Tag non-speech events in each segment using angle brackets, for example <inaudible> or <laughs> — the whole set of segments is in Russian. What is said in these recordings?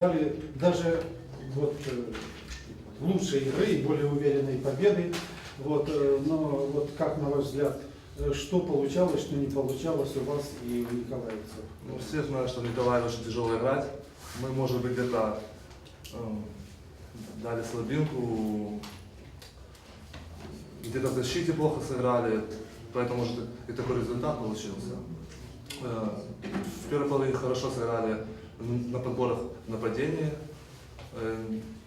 Дали даже вот э, лучшей игры и более уверенной победы. Вот, э, но вот как на ваш взгляд, э, что получалось, что не получалось у вас и у николаевцев? Ну, все знают, что Николай очень тяжело играть. Мы, может быть, где-то эм, дали слабинку, где-то в защите плохо сыграли, поэтому, может, и такой результат получился. Э, В первой половине хорошо сыграли на подборах нападения. Э,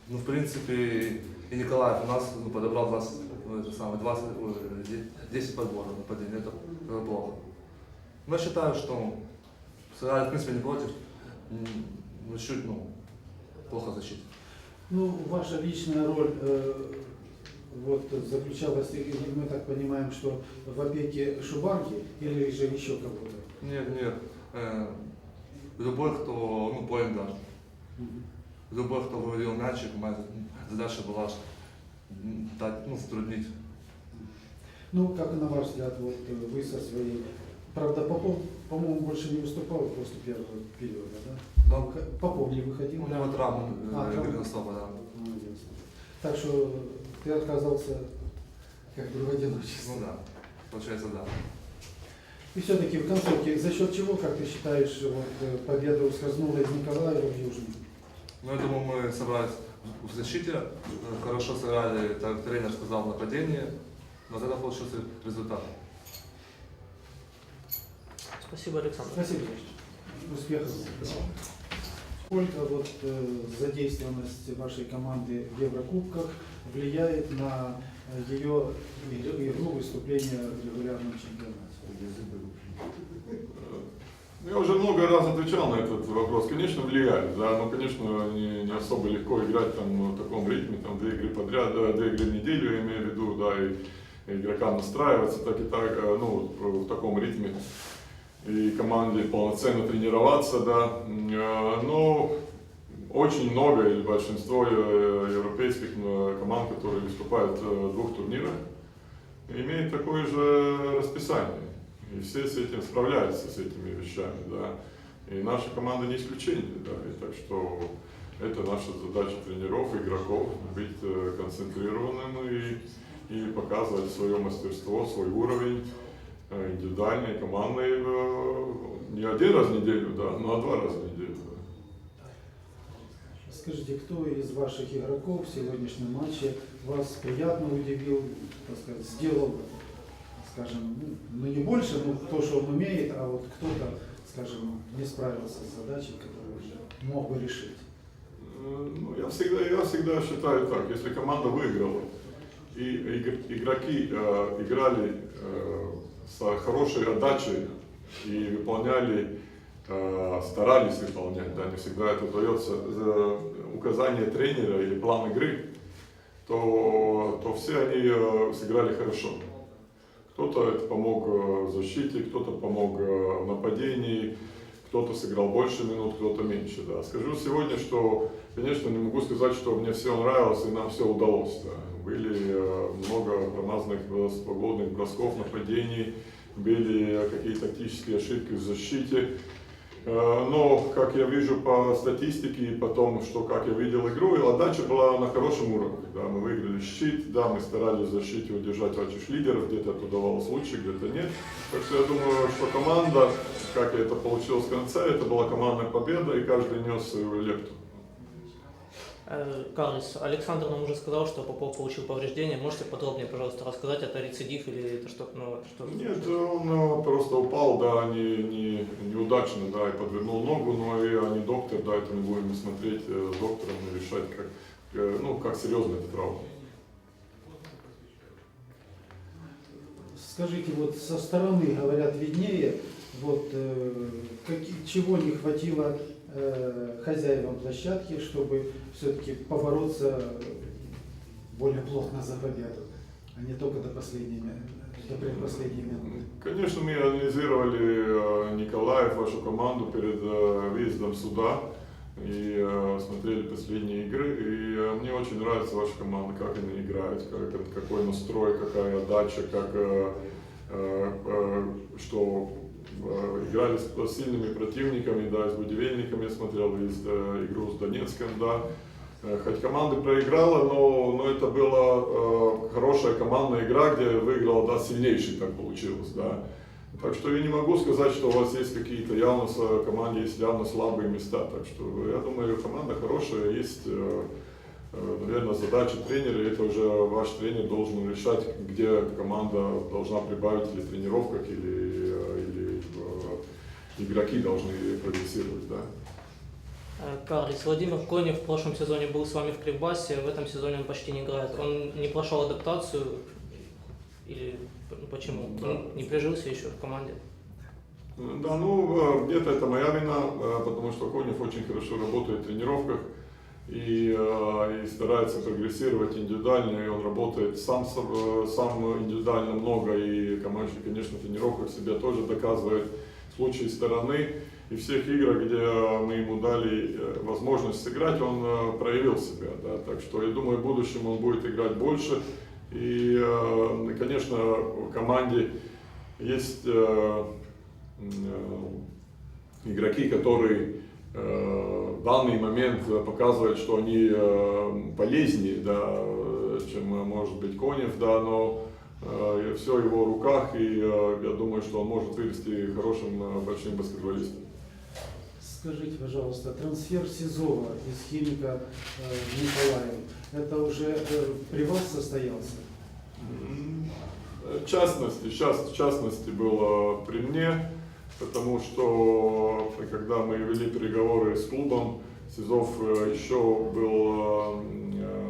Ну, в принципе, и Николаев у нас ну, подобрал 20, ну, это самое, 20, ой, де- 10 подборов нападения. Это, плохо. Но я считаю, что сыграли, в принципе, не против. Ну, чуть, ну, плохо защита. Ну, ваша личная роль э, вот, заключалась, мы так понимаем, что в опеке Шубанки или же еще кого-то? Нет, нет. Э, любой, кто, ну, поинт даже. Любой, кто выводил мячик, моя задача была дать, ну, затруднить. Ну, как на ваш взгляд, вот вы со своей... Правда, Попов, по-моему, больше не выступал после первого периода, да? Да. Попов не выходил? У него травма А, э, травма. Игоря Носова, да. Так что ты отказался как бы в одиночестве. Ну да, получается, да. И все-таки в концовке, за счет чего, как ты считаешь, вот, э, победа ускользнула из Николаева в Южный? Ну, я думаю, мы собрались в защите, э, хорошо сыграли, так тренер сказал, в нападении, но тогда получился результат. Спасибо, Александр. Спасибо. Успехов. Сколько вот э, задействованность вашей команды в Еврокубках влияет на ее игру, выступление в регулярном чемпионате? Ну, Я уже много раз отвечал на этот вопрос. Конечно, влияет, да, но, конечно, не, не особо легко играть там в таком ритме, там две игры подряд, да, две игры в неделю, я имею в виду, да, и, и игрокам настраиваться так и так, э, ну, в таком ритме, и команде полноценно тренироваться, да, э, но очень много или большинство э, европейских команд, которые выступают в двух турнирах, имеет такое же расписание. И все с этим справляются, с этими вещами, да. И наша команда не исключение, да. И так что это наша задача тренеров, игроков, быть э, концентрированным и, и показывать свое мастерство, свой уровень э, индивидуальный, командный, э, не один раз в неделю, да, но два раза в неделю. да. Скажите, кто из ваших игроков в сегодняшнем матче вас приятно удивил, так сказать, сделал, скажем, ну, ну не больше, ну то, что он умеет, а вот кто-то, скажем, не справился с задачей, которую уже мог бы решить? Э, Ну, я всегда, я всегда считаю так, если команда выиграла, и игр- игроки э, играли э, с хорошей отдачей и выполняли, э, старались выполнять, да, не всегда это удается, за указание тренера или план игры, то, то все они э, сыграли хорошо. Кто-то это помог э, в защите, кто-то помог э, в нападении, кто-то сыграл больше минут, кто-то меньше. Да. Скажу сегодня, что, конечно, не могу сказать, что мне все нравилось и нам все удалось. Да. Были э, много промазанных свободных бросков, нападений, были какие-то тактические ошибки в защите. Э, Но, как я вижу по статистике и потом, что как я видел игру, отдача была на хорошем уровне. Да, мы выиграли щит, да, мы старались защите удержать ваших лидеров, где-то это удавалось лучше, где-то нет. Так что я думаю, что команда, как это получилось в конце, это была командная победа, и каждый нес свою лепту. Э, Карлос, Александр нам уже сказал, что Попов получил повреждение. Можете подробнее, пожалуйста, рассказать, это рецидив или это что-то новое? Что Нет, он э, просто упал, да, не, не, неудачно, да, и подвернул ногу, но и они доктор, да, это мы будем смотреть э, с доктором и решать, как, э, ну, как серьезно эта травма. Скажите, вот со стороны, говорят, виднее, вот э, каки- чего не хватило э, хозяевам площадки, чтобы все-таки побороться более плотно за победу, а не только до последней, до предпоследней минуты? Конечно, мы анализировали э, Николаев, вашу команду перед э, выездом сюда и э, смотрели последние игры. И э, мне очень нравится ваша команда, как они играют, как, какой настрой, какая отдача, как, э, э, э, что э, играли с с сильными противниками, да, с Будивельником я смотрел, и э, игру с Донецком, да. Э, Хоть команда проиграла, но, но это была э, хорошая командная игра, где выиграл да, сильнейший, так получилось, да. Так что я не могу сказать, что у вас есть какие-то явно в команде есть явно слабые места. Так что я думаю, команда хорошая, есть, э, э, наверное, задача тренера, это уже ваш тренер должен решать, где команда должна прибавить или в тренировках, или, э, э, игроки должны прогрессировать, да. Э, Карлис, Владимир Конев в прошлом сезоне был с вами в Кривбассе, в этом сезоне он почти не играет. Он не прошел адаптацию или почему? Да. Он не прижился еще в команде. Да, ну, э, где-то это моя вина, э, потому что Конев очень хорошо работает в тренировках и, э, и старается прогрессировать индивидуально, и он работает сам, э, сам индивидуально много, и команда, конечно, в тренировках себя тоже доказывает случае стороны. И всех играх, где мы ему дали э, возможность сыграть, он э, проявил себя. Да? Так что я думаю, в будущем он будет играть больше. И, э, конечно, в команде есть игроки, которые в данный момент показывают, что они полезнее, да, чем может быть Конев, да, но все в его руках, и э, я думаю, что он может вырасти хорошим э, большим баскетболистом. Скажите, пожалуйста, трансфер Сизова из Химика э, в Николаев, это уже э, при вас состоялся? В частности, сейчас, в частности было при мне, потому что э, когда мы вели переговоры с клубом, Сизов э, еще был э, э,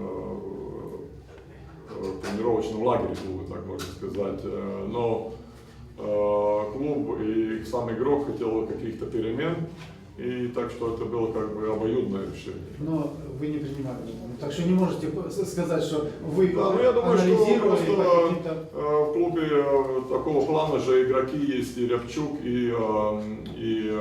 тренировочном лагере клуба, так можно сказать. Э, Но э, клуб и сам игрок хотел каких-то перемен, и так что это было как бы обоюдное решение. Но вы не принимали. Так что не можете сказать, что вы Да, ну я думаю, что просто э, в клубе такого плана же игроки есть и Рябчук, и, и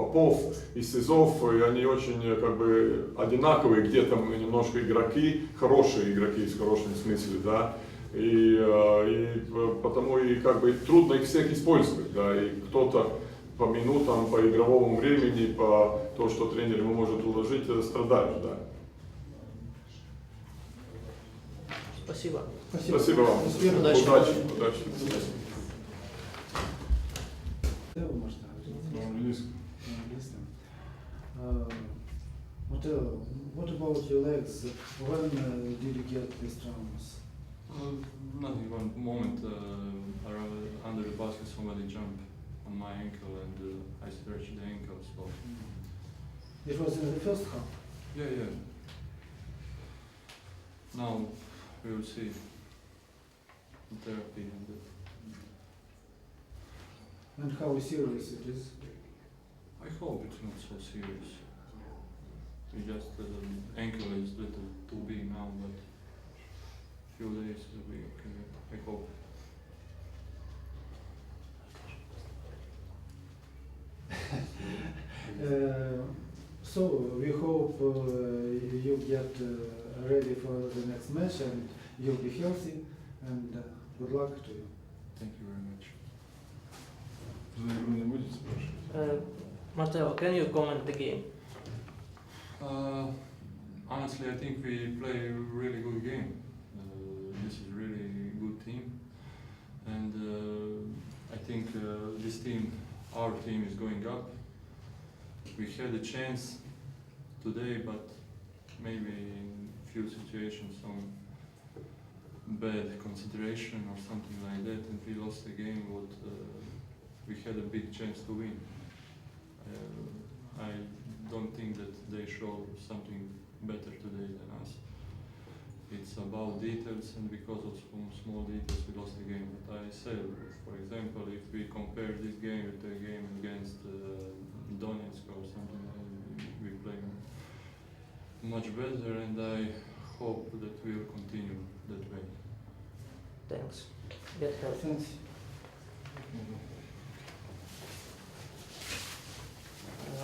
Попов, и Сизов, и они очень э, как бы одинаковые, где там немножко игроки, хорошие игроки в хорошем смысле, да, и, э, и э, потому и как бы трудно их всех использовать, да, и кто-то по минутам, по игровому времени, по то, что тренер ему может уложить, страдает, да. Спасибо. Спасибо вам. Успехов. Удачи. Удачи. Удачи. Да, вы Uh, what, uh, what about your legs? When uh, did you get these traumas? Uh, nothing. One moment uh, around, under the basket, somebody jumped on my ankle, and uh, I stretched the ankle. So It was in the first half. yeah, yeah. Now we will see the therapy and the, And how serious it is? I hope it's not so serious. We just uh, the ankle is little too big now, but few days will be okay. I hope. <laughs> Uh, so we hope uh, you get uh, ready for the next match and you'll be healthy and uh, good luck to you. Thank you very much. Ну, Uh, ну, За игру не будете спрашивать? Matteo, can you comment the game? Uh, honestly, I think we play a really good game. Uh, this is really good team, and uh, I think uh, this team, our team, is going up. We had a chance today, but maybe in few situations some bad concentration or something like that, and we lost the game. What uh, we had a big chance to win. Uh, I don't think that they show something better today than us. It's about details, and because of some small details, we lost the game. But I say, for example, if we compare this game with the game against uh, Donetsk or something, uh, we play much better, and I hope that we will continue that way. Thanks. Get healthy. Thanks.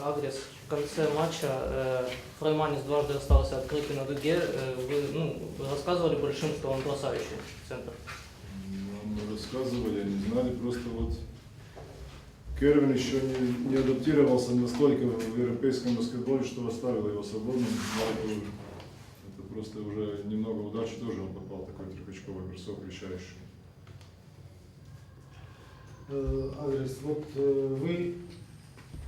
Адрес в конце матча э, Фрейманис дважды остался открытый на дуге. Э, Вы, ну, рассказывали большим, что он бросающий центр. Нам рассказывали, они знали, просто вот Кервин еще не, не адаптировался настолько в европейском баскетболе, что оставил его свободным. Это просто уже немного удачи тоже он попал, такой трехочковый бросок решающий. Э, Адрес, вот э, вы,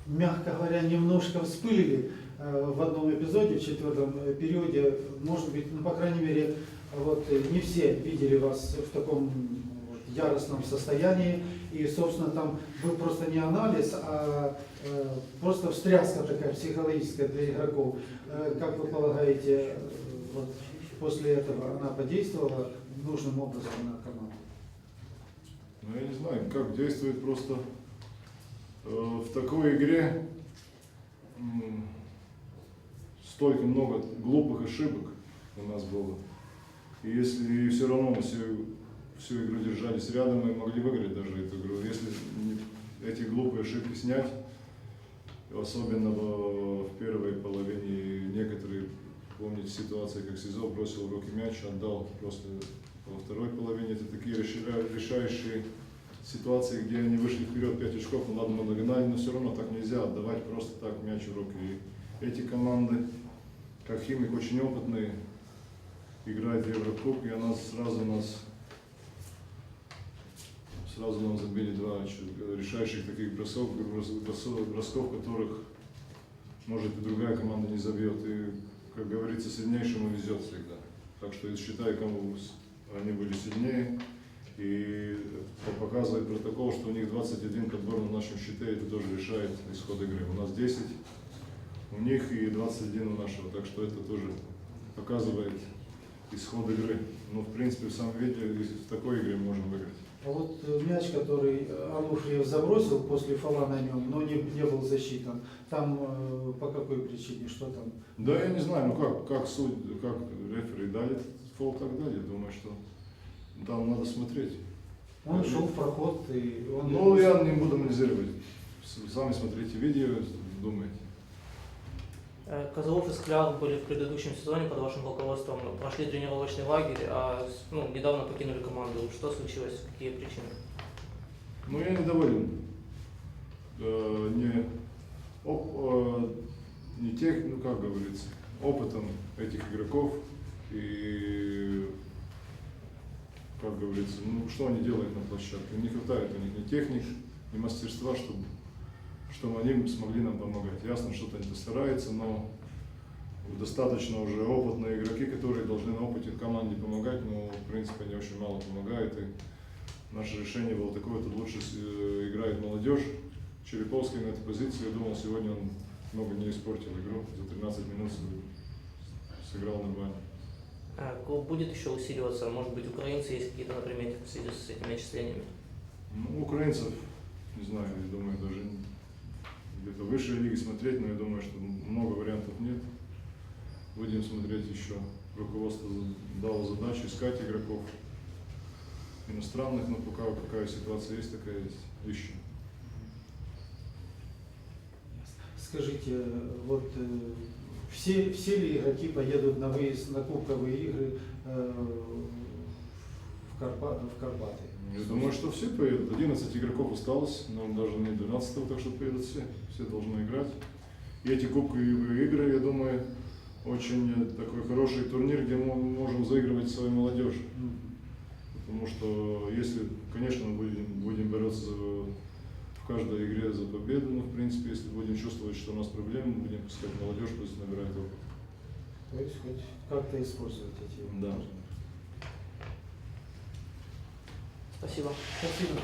мягко говоря, немножко вспылили э, в одном эпизоде, в четвертом периоде. Может быть, ну, по крайней мере, вот э, не все видели вас в таком яростном состоянии. И, собственно, там был просто не анализ, а э, просто встряска такая психологическая для игроков. Как вы полагаете, вот после этого она подействовала нужным образом на команду? Ну, я не знаю, как действует просто в такой игре столько много глупых ошибок у нас было. И если все равно мы всю, всю игру держались рядом, мы могли выиграть даже эту игру. Если эти глупые ошибки снять, особенно в, первой половине некоторые, помните ситуации, как Сизов бросил в руки мяч, отдал просто во второй половине. Это такие решающие ситуации, где они вышли вперед 5 очков, ну ладно, догнали, но все равно так нельзя отдавать просто так мяч в руки. И эти команды, как Химик, очень опытные, играют в Еврокубке, и она сразу нас сразу нам забили два оч- решающих таких бросов, брос- бросов- бросков, которых может и другая команда не забьет. И, как говорится, сильнейшему везет всегда. Так что считаю, кому они были сильнее. И по- показывает протокол, что у них 21 подбор на нашем счете, это тоже решает исход игры. У нас 10 у них и 21 у нашего, так что это тоже показывает исход игры. Ну, в принципе, в самом виде в такой игре можем выиграть. А вот э, мяч, который э, Ануфриев забросил после фола на нем, но не, не был засчитан, там э, по какой причине, что там? Да, я не знаю, ну как, как суд, как рефери дали фол, так дали. Думаю, что там надо смотреть. Он шел в проход и он... Ну, я не буду анализировать. Сами смотрите видео, думайте. Э, Козлов и Скляр были в предыдущем сезоне под вашим руководством, прошли тренировочный лагерь, а ну, недавно покинули команду. Что случилось? Какие причины? Ну, я недоволен. Э, не, оп- э, не тех, ну как говорится, опытом этих игроков и, как говорится, ну что они делают на площадке. Не хватает у них ни техник, ни мастерства, чтобы, чтобы они смогли нам помогать. Ясно, что-то они стараются, но достаточно уже опытные игроки, которые должны на опыте команде помогать, но в принципе они очень мало помогают. И Наше решение было такое, тут лучше э, играет молодежь. Череповский на этой позиции, я думал, сегодня он много не испортил игру. За 13 минут сыграл нормально. Клуб будет еще усиливаться? Может быть, украинцы есть какие-то на примете в связи с этими отчислениями? Ну, украинцев, не знаю, я думаю, даже где-то высшей лиги смотреть, но я думаю, что много вариантов нет. Будем смотреть еще. Руководство дало задачу искать игроков иностранных, но пока какая ситуация есть, такая есть. Ищем. Скажите, вот э, все, все ли игроки поедут на выезд на кубковые игры э, в, Карпа- в Карпаты? Я думаю, что все поедут. 11 игроков осталось, но даже не 12 так что поедут все. Все должны играть. И эти кубковые игры, я думаю, очень э, такой хороший турнир, где мы можем заигрывать свою молодежь. Потому что если, конечно, мы будем, будем бороться за- каждой игре за победу, но в принципе, если будем чувствовать, что у нас проблемы, мы будем пускать молодежь, пусть набирает опыт. То есть хоть как-то использовать эти Да. Спасибо. Спасибо.